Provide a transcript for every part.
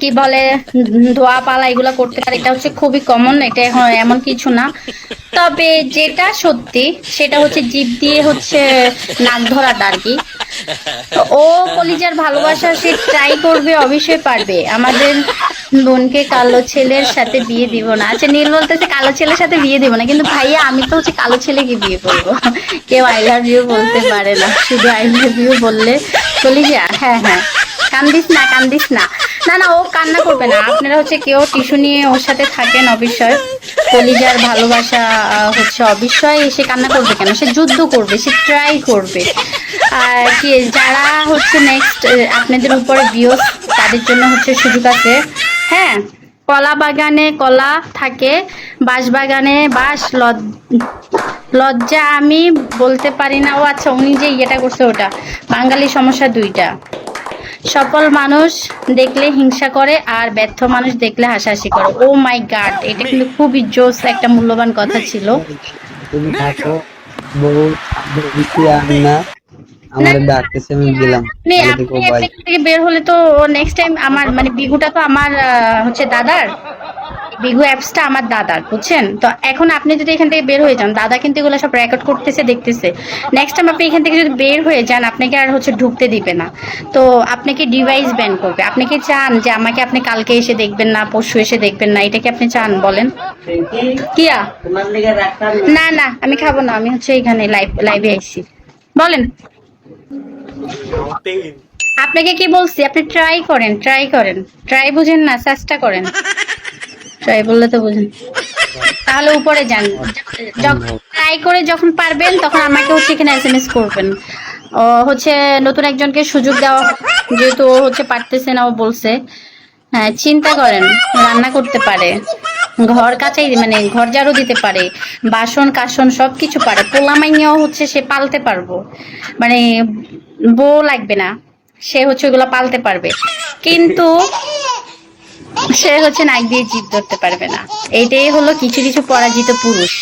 কি বলে, ধোয়া পালা এগুলো করতে পারে, এটা হচ্ছে খুবই কমন এটা এমন কিছু না। তবে যেটা সত্যি, সেটা হচ্ছে জিভ দিয়ে হচ্ছে নাক ধরাটা আর কি। ও কলিজার ভালোবাসা সে ট্রাই করবে, অবশ্যই পারবে। আমাদের বোনকে কালো ছেলের সাথে বিয়ে দিব না। আচ্ছা নীল বলতেছে কালো ছেলের সাথে বিয়ে দিব না, কিন্তু ভাইয়া, আমি তো হচ্ছে কালো ছেলেকে বিয়ে করব। কেউ আই লাভ ইউ বলতে পারে না, শুধু আই লাভ ইউ বললে কলিজা হ্যাঁ হ্যাঁ। কান্দিস না কান্দিস না। না না, ও কান্না করবে না। আপনারা হচ্ছে কেউ টিস্যু নিয়ে ওর সাথে থাকেন অবশ্যই কলিজার ভালোবাসা হচ্ছে অবশ্যই সে কান্না করবে কেন? সে যুদ্ধ করবে, সে ট্রাই করবে। আর কি, যারা হচ্ছে নেক্সট আপনাদের উপরে বিয়স, তাদের জন্য হচ্ছে সুযোগ আছে। হ্যাঁ কলা বাগানে কলা থাকে, বাঁশ বাগানে লজ- লজ্জা আমি বলতে পারি না। ও আচ্ছা উনি যে ইয়েটা করছে ওটা, বাঙালি সমস্যা দুইটা। সফল মানুষ দেখলে হিংসা করে আর ব্যর্থ মানুষ দেখলে হাসাহাসি করে। ও মাই গাড এটা কিন্তু খুবই জোস একটা মূল্যবান কথা ছিল। তুমি থাকো বউ বেশি আমি না আমার ডাকতেছে আমি গেলাম বের হলে তো নেক্সট টাইম আমার মানে বিগুটা তো আমার হচ্ছে দাদার। বিগু অ্যাপসটা আমার দাদার বুঝছেন? তো এখন আপনি যদি এখান থেকে বের হয়ে যান দাদা কিন্তু এগুলো সব রেকর্ড করতেছে দেখতেছে। নেক্সট টাইম আপনি এখান থেকে যদি বের হয়ে যান আপনাকে আর হচ্ছে ঢুকতে দিবে না। তো আপনাকে ডিভাইস ব্যান করবে। আপনি কি চান যে আমাকে আপনি কালকে এসে দেখবেন না পরশু এসে দেখবেন না? এটা কি আপনি চান বলেন? কিয়া? না না আমি খাব না আমি হচ্ছে এখানে লাইভ লাইভে আইছি। বলেন। আপনাকে কি বলছি? আপনি ট্রাই করেন ট্রাই করেন। ট্রাই বুঝেন না চেষ্টা করেন। ট্রাই বললে তো বুঝেন। তাহলে উপরে যান। ট্রাই করে যখন পারবেন, তখন আমাকে হচ্ছে এখানে এসএমএস করবেন। ও হচ্ছে নতুন একজনকে সুযোগ দেওয়া যেহেতু ও হচ্ছে পারতেছে না, ও বলছে। হ্যাঁ চিন্তা করেন, রান্না করতে পারে। ঘর কাচাই মানে ঘর ঝাড়ু দিতে পারে। বাসন, কাসন সব কিছু পারে পোলামাইনিয়াও হচ্ছে সে পালতে পারব। মানে বউ লাগবে না। সে হচ্ছে ওগুলো পালতে পারবে। কিন্তু সে হচ্ছে নাক দিয়ে জিভ ধরতে পারবে না। এইটাই হলো কিছু কিছু পরাজিত পুরুষ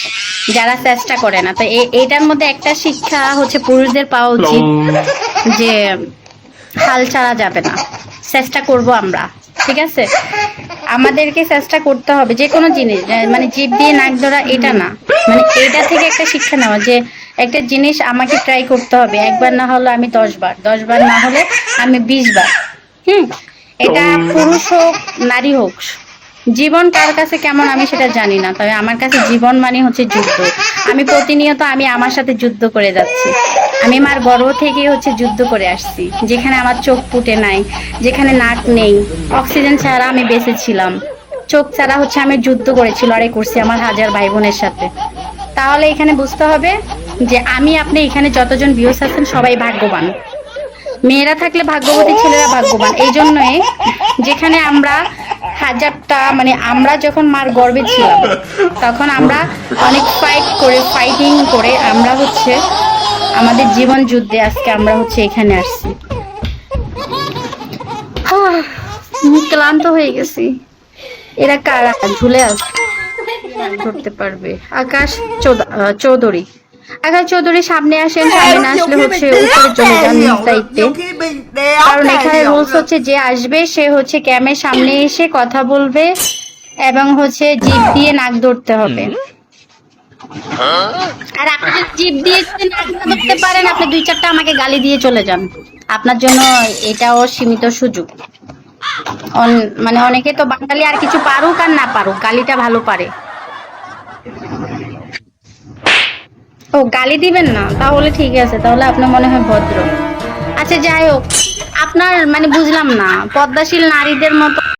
যারা চেষ্টা করে না। তো এটার মধ্যে একটা শিক্ষা হচ্ছে পুরুষদের পাওয়া উচিত যে হাল ছাড়া যাবে না। চেষ্টা করব আমরা ঠিক আছে? আমাদেরকে চেষ্টা করতে হবে যে কোনো জিনিস মানে জিভ দিয়ে নাক ধরা এটা না। মানে এটা থেকে একটা শিক্ষা নেওয়া যে একটা জিনিস আমাকে ট্রাই করতে হবে। একবার না হলে আমি দশ বার দশ বার না হলে আমি বিশ বার। হুম? এটা পুরুষ হোক নারী হোক জীবন কার কাছে কেমন আমি সেটা জানি না তবে আমার কাছে জীবন মানে হচ্ছে যুদ্ধ। আমি প্রতিনিয়ত আমি আমার সাথে যুদ্ধ করে যাচ্ছি। আমি আমার গর্ভ থেকে হচ্ছে যুদ্ধ করে আসছি যেখানে আমার চোখ ফুটে নাই যেখানে নাক নেই অক্সিজেন ছাড়া আমি বেঁচে ছিলাম। চোখ ছাড়া হচ্ছে আমি যুদ্ধ করেছি লড়াই করছি আমার হাজার ভাই বোনের সাথে। তাহলে এখানে বুঝতে হবে যে আমি আপনি এখানে যতজন ভিউস আছেন সবাই ভাগ্যবান। মেয়েরা থাকলে ভাগ্যবতী ছেলেরা ভাগ্যবান। এই জন্যই যেখানে আমরা হাজারটা মানে আমরা যখন মার গর্বে ছিলাম, তখন আমরা অনেক ফাইট করে ফাইটিং করে আমরা হচ্ছে আমাদের জীবন যুদ্ধে আজকে আমরা হচ্ছে এখানে আসছি। ক্লান্ত হয়ে গেছি। এরা কারা? ঝুলে আছে। ধরতে পারবে। আকাশ চৌধ- চৌধুরী। আকাশ চৌধুরী সামনে আসেন সামনে না আসলে হচ্ছে উপরে চলে যান দায়িত্বে। কারণ এখানে রুলস হচ্ছে যে আসবে সে হচ্ছে ক্যামের সামনে এসে কথা বলবে এবং হচ্ছে জিভ দিয়ে নাক ধরতে হবে। আর আপনি যদি জিভ দিয়ে যদি নাক ধরতে পারেন আপনি দুই চারটা আমাকে গালি দিয়ে চলে যান। আপনার জন্য এটাও সীমিত সুযোগ। অন- মানে অনেকে তো বাঙালি আর কিছু পারুক আর না পারুক গালিটা ভালো পারে। ও, গালি দিবেন না? তাহলে ঠিক আছে, তাহলে আপনার মনে হয় ভদ্র। আচ্ছা যাই হোক, আপনার মানে বুঝলাম না, পদ্মাশীল নারীদের মতো